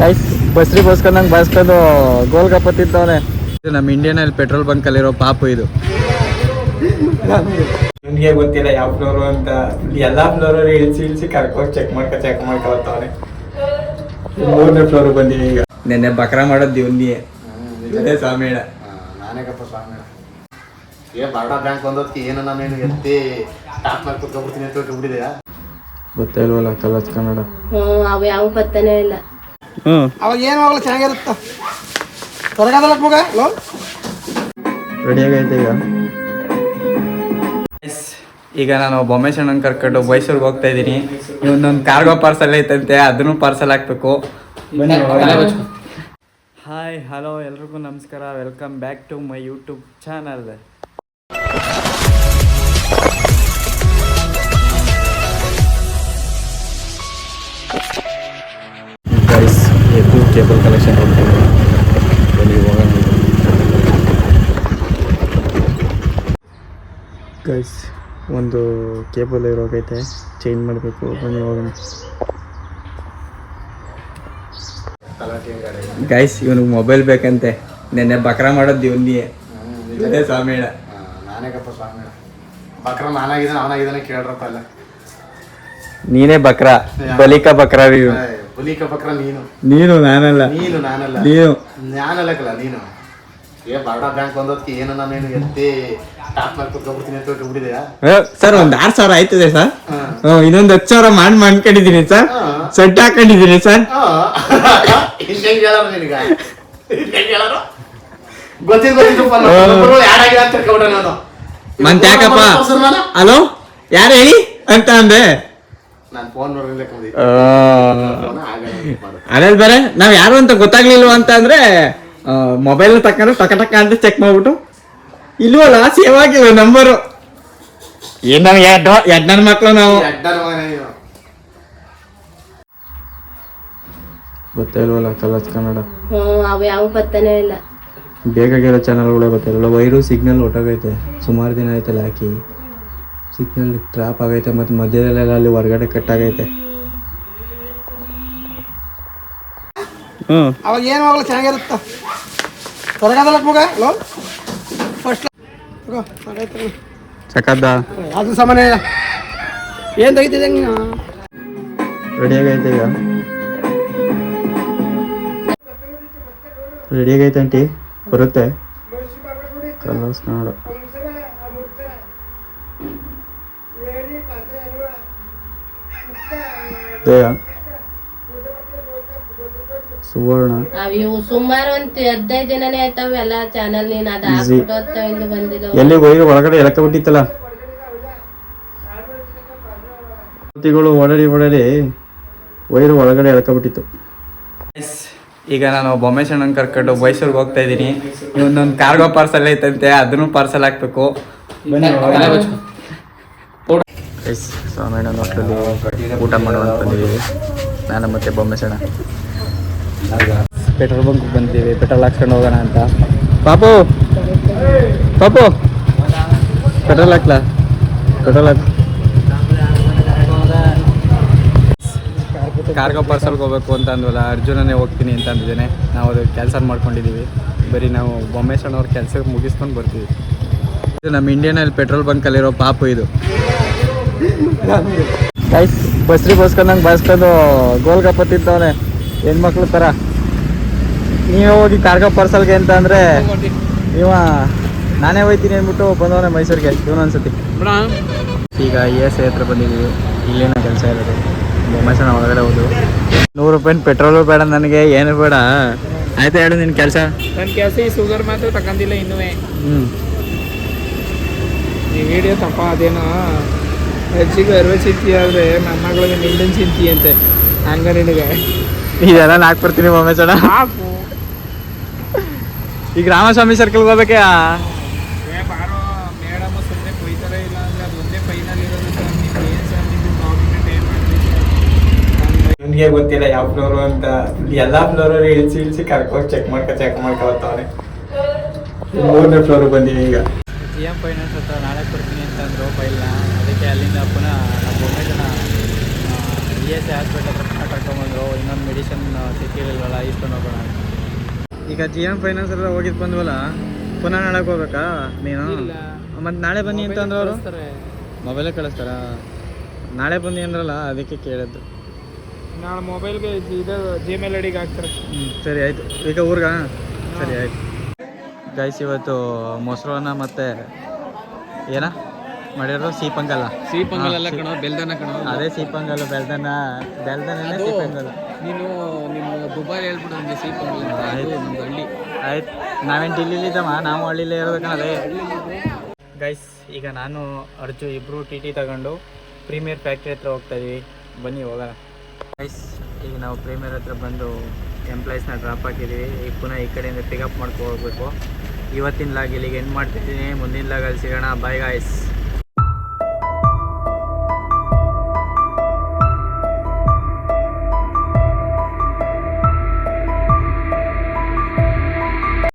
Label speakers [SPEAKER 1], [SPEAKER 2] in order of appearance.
[SPEAKER 1] Guys ಬಸ್ರಿ ಬಸ್ಕೊಂಡಂಗೆ ಬಸ್ಕೊಂಡು ಗೋಲ್ ತಿಂತವನೆ ಇದು ನಮ್ಮ Indian ಅಲ್ಲಿ ಪೆಟ್ರೋಲ್ ಬಂಕ್ ಅಲ್ಲಿರೋ ಪಾಪು ಇದು.
[SPEAKER 2] ನಿಮ್ಗೆ ಗೊತ್ತಿಲ್ಲ ಯಾವ ಫ್ಲೋರು ಅಂತ. ಎಲ್ಲಾ ಫ್ಲೋರ್ ಇಳಿಸಿ ಇಳಿಸಿ ಕರ್ಕೊಂಡು ಚೆಕ್ ಮಾಡ್ಕೊ ಚೆಕ್ ಮಾಡ್ಕೊಳ್ತಾವನೆ ಮೂರನೇ ಫ್ಲೋರ್ ಬಂದೀವಿ ಈಗ.
[SPEAKER 1] ನೆನ್ನೆ ಬಕ್ರಾ ಮಾಡೋದು ದಿವ್ನಿಯೇ ಸ್ವಾಮಿ ಸ್ವಾಮಿಣ.
[SPEAKER 3] ನಾನೇಗಪ್ಪ ಸ್ವಾಮಿ ಏ ಬಾರ್ಡಾ ಬ್ಯಾಂಕ್ ಬಂದೋದಕ್ಕೆ ಏನು ನಾನೇನು ಎತ್ತಿ ಸ್ಟಾಪ್ ಮಾಡಿ ಕುತ್ಕೊಂಡ್ಬಿಡ್ತೀನಿ ಅಂತ ಬಿಟ್ಟಿದೆಯಾ
[SPEAKER 1] ಗೊತ್ತೇ ಇಲ್ವಲ್ಲ ಕಲರ್ಸ್ ಕನ್ನಡ.
[SPEAKER 4] ಅವು ಯಾವ ಪತ್ತನೇ ಇಲ್ಲ.
[SPEAKER 5] ಅವಾಗ ಏನು ಆಗಲ್ಲ ಚೆನ್ನಾಗಿರುತ್ತ? ಮಗ ಲೋ.
[SPEAKER 1] ರೆಡಿ ಆಗೈತೆ ಈಗ? ಈಗ ನಾನು ಬೊಮ್ಮೆ ಸಣ್ಣನ್ ಕರ್ಕೊಂಡು ಮೈಸೂರಿಗೆ ಹೋಗ್ತಾ ಇದ್ದೀನಿ. ಇವನೊಂದು ಕಾರ್ಗೋ ಪಾರ್ಸಲ್ ಐತಂತೆ ಅದನ್ನು ಪಾರ್ಸಲ್ ಹಾಕ್ಬೇಕು. ಹಾಯ್ ಹಲೋ ಎಲ್ರಿಗೂ ನಮಸ್ಕಾರ. Welcome back to my YouTube channel cable collection ಹೋಗ್ತೀನಿ ಬನ್ನಿ ಹೋಗೋಣ ಗೈಸ್ ಒಂದು ಕೇಬಲ್ ಇರೋಗೈತೆ ಚೇಂಜ್ ಮಾಡಬೇಕು ಬನ್ನಿ ಹೋಗೋಣ. ಗೈಸ್ ಇವನಿಗೆ ಮೊಬೈಲ್ ಬೇಕಂತೆ. ನೆನ್ನೆ ಬಕ್ರಾ ಮಾಡೋದು ಇವನಿಗೆ. ಅದೇ ಸ್ವಾಮಿಣ.
[SPEAKER 3] ನಾನೇಗಪ್ಪ ಸ್ವಾಮಿ ಬಕ್ರ ನಾನಾಗಿದ್ದಾನೆ ಅವನಾಗಿದ್ದಾನೆ ಕೇಳ್ರಪ್ಪ ಅಲ್ಲ
[SPEAKER 1] ನೀನೇ ಬಕ್ರಾ. ಬಲಿಕ ಬಕ್ರಾ
[SPEAKER 3] ಬಕ್ರ ನೀನು.
[SPEAKER 1] ನೀನು ನಾನಲ್ಲ.
[SPEAKER 3] ನೀನು ನಾನಲ್ಲ.
[SPEAKER 1] ನೀನು.
[SPEAKER 3] ನಾನಲ್ಲಕಲ್ಲ ನೀನು. ಏ ಬಾರ್ಡಾ ಬ್ಯಾಂಕ್ ಬಂದೋದಕ್ಕೆ ಏನು ನಾನೇನು ಎತ್ತಿ ಸ್ಟಾಪ್ ಮಾಡಿ ಕುತ್ಕೊಂಡ್ಬಿಡ್ತೀನಿ ಅಂತ ಬಿಟ್ಟಿದೆಯಾ
[SPEAKER 1] ಸರ್ ಒಂದ್ ಆರ್ ಸಾವಿರ ಆಯ್ತದೆ ಸರ್. ಇನ್ನೊಂದ್ ಹತ್ತು ಸಾವಿರ ಮಾಡಿ ಮಾಡ್ಕೊಂಡಿದೀನಿ ಸರ್. ಸೆಟ್ ಹಾಕೊಂಡಿದೀನಿ ಸರ್.
[SPEAKER 3] ಹಿಂಗೆ ಹೇಳೋರು ನಿನಗ? ಹಿಂಗೆ ಹೇಳೋರು? ಗೊತ್ತಿದ್ ಗೊತ್ತಿದ್ದು ಯಾರಾಗಿಲ್ಲ ಅಂತ ತಿಳ್ಕೊಂಡ್ರೆ ನಾನು.
[SPEAKER 1] ಮಂತ್ ಯಾಕಪ್ಪ? ಹಲೋ ಯಾರು ಹೇಳಿ? ಅಂತ ಅಂದೆ. ಅದೇ ಬೇರೆ ನಾವ್ ಯಾರು ಅಂತ ಗೊತ್ತಾಗ್ಲಿಲ್ವ ಅಂತ ಅಂದ್ರೆ ಮೊಬೈಲ್ ತಕೊಂಡ್ರೆ ಟಕ ಟಕ ಅಂತ ಚೆಕ್ ಮಾಡ್ಬಿಟ್ಟು ಇಲ್ವಲ್ಲ ಸೇವ್ ಆಗಿಲ್ಲ ನಂಬರು ಏನ್ ನಾವ್ ಎರಡು ಎರಡ್ ನನ್ನ ಮಕ್ಳು ನಾವು? ಗೊತ್ತಿಲ್ವಲ್ಲ ಕಲರ್ಸ್ ಕನ್ನಡ?
[SPEAKER 4] ಹ್ಮ್ ಅವು ಯಾವ ಪತ್ತನೇ ಇಲ್ಲ.
[SPEAKER 1] ಬೇಕಾಗಿರೋ ಚಾನಲ್ಗಳೇ ಗೊತ್ತಿರಲ್ಲ ವೈರು ಸಿಗ್ನಲ್ ಒಟ್ಟಾಗೈತೆ ಸುಮಾರು ದಿನ ಆಯ್ತಲ್ಲ ಹಾಕಿ. ಸಿಗ್ನಲ್ ಟ್ರಾಪ್ ಆಗೈತೆ ಮತ್ತು ಮಧ್ಯದಲ್ಲೆಲ್ಲ ಅಲ್ಲಿ ಹೊರಗಡೆ ಕಟ್ ಆಗೈತೆ.
[SPEAKER 5] ಅವಾಗ ಏನು ಆಗಲ್ಲ ಚೆನ್ನಾಗಿರುತ್ತ. ಹೊರಗಾದಲ್ಲ ಮಗ? ಲೋ ಫಸ್ಟ್
[SPEAKER 1] ಸಕದ್ದ
[SPEAKER 5] ಅದು ಸಾಮಾನ್ಯ? ಏನು ತೆಗಿತಿದ್ದೆ ನೀನು?
[SPEAKER 1] ರೆಡಿ ಆಗೈತೆ ಈಗ? ರೆಡಿ ಆಗೈತೆ ಆಂಟಿ? ಬರುತ್ತೆ. ಕಲರ್ಸ್ ಕನ್ನಡ ಸುವರ್ಣ.
[SPEAKER 4] ಅವು ಸುಮಾರು ಒಂದ್ ಹದಿನೈದು ದಿನನೇ ಆಯ್ತಾವ ಎಲ್ಲ ಚಾನಲ್ ನೀನ್ ಅದ ಇಂದು ಬಂದಿಲ್ಲ.
[SPEAKER 1] ಎಲ್ಲಿ ವೈರು ಒಳಗಡೆ ಎಳಕ ಬಿಟ್ಟಿತ್ತಲ್ಲ ಗಳು ಓಡಾಡಿ ಓಡಾಡಿ ವೈರು ಒಳಗಡೆ ಎಳ್ಕ ಬಿಟ್ಟಿತ್ತು ಈಗ ನಾನು ಬೊಮ್ಮೇಶ್ ಅಣ್ಣನ ಕರ್ಕೊಂಡು ಮೈಸೂರಿಗೆ ಹೋಗ್ತಾ ಇದ್ದೀನಿ. ಇವನೊಂದು ಕಾರ್ಗೋ ಪಾರ್ಸಲ್ ಐತಂತೆ ಅದನ್ನು ಪಾರ್ಸಲ್ ಹಾಕ್ಬೇಕು. ಎಸ್ ಮೇಡಮ್ ಹೋಟ್ಲಲ್ಲಿ ಊಟ ಮಾಡುವ ಅಂತ ಬಂದಿದ್ದೀವಿ. ನಾನು ಮತ್ತೆ ಬೊಮ್ಮೆ ಪೆಟ್ರೋಲ್ ಬಂಕ್ ಬಂದಿದ್ದೀವಿ. ಪೆಟ್ರೋಲ್ ಹಾಕ್ಸ್ಕೊಂಡು ಹೋಗೋಣ ಅಂತ. ಪಾಪು! ಪಾಪು! ಪೆಟ್ರೋಲ್ ಹಾಕ್ಲಾ? ಪೆಟ್ರೋಲ್ ಹಾಕ್ ಕಾರ್ಗೋ ಪಾರ್ಸಲ್ಗೆ ಹೋಗ್ಬೇಕು ಅಂತ ಅಂದ್ವಲ್ಲ, ಅರ್ಜುನನೇ ಹೋಗ್ತೀನಿ ಅಂತ ಅಂದಿದ್ದೇನೆ. ನಾವು ಅದು ಕೆಲಸ ಮಾಡ್ಕೊಂಡಿದ್ದೀವಿ. ಬರೀ ನಾವು ಬೊಮ್ಮೇಶಣ್ಣವ್ರ ಕೆಲಸ ಮುಗಿಸ್ಕೊಂಡು ಬರ್ತೀವಿ. ಇದು ನಮ್ಮ ಇಂಡಿಯನ್ ಆಯಿಲ್ ಪೆಟ್ರೋಲ್ ಬಂಕಲ್ಲಿರೋ ಪಾಪು ಇದು. ಗೈಸ್ ಬಸ್ರಿ ನಂಗೆ ಬಸ್ಕೊಂಡು ಗೋಲ್ಗಪ್ಪ ತಿಂತವನೆ. ಹೆಣ್ಮಕ್ಳು ತರ. ನೀವೇ ಹೋಗಿ ಕಾರ್ಗ ಪಾರ್ಸಲ್ಗೆ ಅಂತ ಅಂದರೆ ನೀವ ನಾನೇ ಹೋಯ್ತೀನಿ ಅಂದ್ಬಿಟ್ಟು ಬಂದವನೆ ಮೈಸೂರಿಗೆ ಇವನೊಂದ್ಸತಿ ಈಗ ಎ ಎಸ್ ಹತ್ರ ಬಂದಿದ್ದೀವಿ. ಇಲ್ಲೇನೋ ಕೆಲಸ ಇರೋದು. ಬೊಮ್ಮಸನ ಒಳಗಡೆ ಹೋದು. ನೂರು ರೂಪಾಯಿ ಪೆಟ್ರೋಲು ಬೇಡ ನನಗೆ ಏನು ಬೇಡ. ಆಯ್ತಾ ಹೇಳು ನಿನ್ನ ಕೆಲಸ?
[SPEAKER 6] ನನ್ನ ಕೆಲಸ ಈ ಶುಗರ್ ಮಾತ್ರ ತಗೊಂಡಿಲ್ಲ ಇನ್ನೂ
[SPEAKER 1] ಹ್ಞೂ
[SPEAKER 6] ಈ ವಿಡಿಯೋ ತಪ್ಪ ಅದೇನೋ. ಹೆಚ್ಚಿಗೆ ಅರ್ವೆ ಚಿಂತಿ ಆದರೆ ನನ್ನ ಮಗಳಿಗೆ ನಿಂದನ್ ಚಿಂತಿ ಅಂತೆ. ಹಂಗ ನಿನಗೆ.
[SPEAKER 1] ಇದೆಲ್ಲ ನಾಲ್ಕು ಬರ್ತೀನಿ ಬೊಮ್ಮಸಣ
[SPEAKER 6] ಹಾಕು
[SPEAKER 1] ಈಗ ರಾಮಸ್ವಾಮಿ ಸರ್ಕಲ್ಗೆ ಹೋಗ್ಬೇಕೆ
[SPEAKER 6] ಏ ಬಾರೋ ಮೇಡಮ್ ಸುಮ್ಮನೆ ಕೊಯ್ತಾರೆ ಇಲ್ಲ ಅಂದ್ರೆ ಮುಂದೆ ಫೈನಲ್ ಇರೋದು ಸರ್. ನೀವು ಏನು ಸರ್ ನಿಮ್ಮದು ಡಾಕ್ಯುಮೆಂಟ್ ಏನು
[SPEAKER 2] ಗೊತ್ತಿಲ್ಲ ಯಾವ ಫ್ಲೋರು ಅಂತ. ಎಲ್ಲ ಫ್ಲೋರ್ ಇಳಿಸಿ ಇಳಿಸಿ ಕರ್ಕೊಂಡು ಚೆಕ್ ಮಾಡ್ಕೊ ಚೆಕ್ ಮಾಡ್ಕೊಳ್ತಾವನೆ ಮೂರನೇ ಫ್ಲೋರ್ ಬಂದೀನಿ ಈಗ.
[SPEAKER 1] ಜಿ ಎಂ ಫೈನಾನ್ಸ್ ಹತ್ರ ನಾಳೆ ಕೊಡ್ತೀನಿ ಅಂತಂದ್ರು ಫೈಲ್ನ. ಅದಕ್ಕೆ ಅಲ್ಲಿಂದ ಪುನಃ ನಮ್ಮ ಇ ಎಸ್ ಐ ಹಾಸ್ಪಿಟಲ್ ಹತ್ರ ಪುನಃ ಕರ್ಕೊಂಬಂದರು ಇನ್ನೊಂದು ಮೆಡಿಸಿನ್ ಸಿಕ್ಕಿರಲಿಲ್ಲ ಇಷ್ಟೊಂದು ಹೋಗೋಣ ಈಗ ಜಿ ಎಂ ಫೈನಾನ್ಸ್ ಎಲ್ಲ ಹೋಗಿದ್ದು ಬಂದ್ವಲ್ಲ ಪುನಃ ನಾಳೆ ಹೋಗ್ಬೇಕಾ ನೀನು. ಮತ್ತು ನಾಳೆ ಬನ್ನಿ ಅಂತ ಅಂದ್ರೆ ಅವರು. ಮೊಬೈಲೇ ಕಳಿಸ್ತಾರಾ? ನಾಳೆ ಬನ್ನಿ ಅಂದ್ರಲ್ಲ ಅದಕ್ಕೆ ಕೇಳಿದ್ದು.
[SPEAKER 6] ನಾಳೆ ಮೊಬೈಲ್ಗೆ ಇದು ಜಿಮೇಲ್ ಐಡಿಗೆ ಹಾಕ್ತಾರೆ.
[SPEAKER 1] ಹ್ಞೂ ಸರಿ ಆಯಿತು. ಈಗ ಊರ್ಗ? ಸರಿ ಆಯಿತು. ಗೈಸ್ ಇವತ್ತು ಮೊಸರನ್ನ ಮತ್ತು ಏನ? ಮಾಡಿರೋದು ಸೀಪಂಗಲ್ಲ.
[SPEAKER 6] ಸೀಪಂಗಲ್
[SPEAKER 1] ಎಲ್ಲ
[SPEAKER 6] ಕಣೋ ಬೆಲ್ದನ ಕಣೋ.
[SPEAKER 1] ಅದೇ ಸೀಪಂಗಲ್ ಬೆಲ್ದನ ಬೆಲ್ದನೇ
[SPEAKER 6] ಅದು
[SPEAKER 1] ಸೀಪಂಗಲ್
[SPEAKER 6] ನೀನು ನಿಮ್ಮ ದುಬಾರಿ ಹೇಳ್ಬಿಡು ನಮಗೆ ಸೀಪಂಗಲ್ ಅಂತ.
[SPEAKER 1] ಆಯ್ತು.
[SPEAKER 6] ಅದು ನಮ್ದು ಹಳ್ಳಿ.
[SPEAKER 1] ಆಯ್ತು. ನಾವೇನು ಡಿಲ್ಲಿಲಿದ್ದಮ್ಮ ನಾವು ಹಳ್ಳಿಲೇ ಇರೋದು ಕಣಲೇ ಗೈಸ್ ಈಗ ನಾನು ಅರ್ಜು ಇಬ್ಬರು ಟಿ ಟಿ ತಗೊಂಡು ಪ್ರೀಮಿಯರ್ ಫ್ಯಾಕ್ಟ್ರಿ ಹತ್ರ ಹೋಗ್ತಾ ಇದೀವಿ. ಬನ್ನಿ ಹೋಗೋಣ. ಗೈಸ್ ಈಗ ನಾವು ಪ್ರೀಮಿಯರ್ ಹತ್ರ ಬಂದು ಎಂಪ್ಲಾಯೀಸ್ನ ಡ್ರಾಪ್ ಹಾಕಿದ್ದೀವಿ ಈಗ ಪುನಃ ಈ ಕಡೆಯಿಂದ ಪಿಕಪ್ ಮಾಡ್ಕೊ ಹೋಗ್ಬೇಕು. ಇವತ್ತಿನ ಲಾಗ್ ಇಲ್ಲಿಗೆ ಎಂಡ್ ಮಾಡ್ತಿದ್ದೀನಿ. ಮುಂದಿನ ಲಾಗಲ್ಲಿ ಸಿಗೋಣ. Bye guys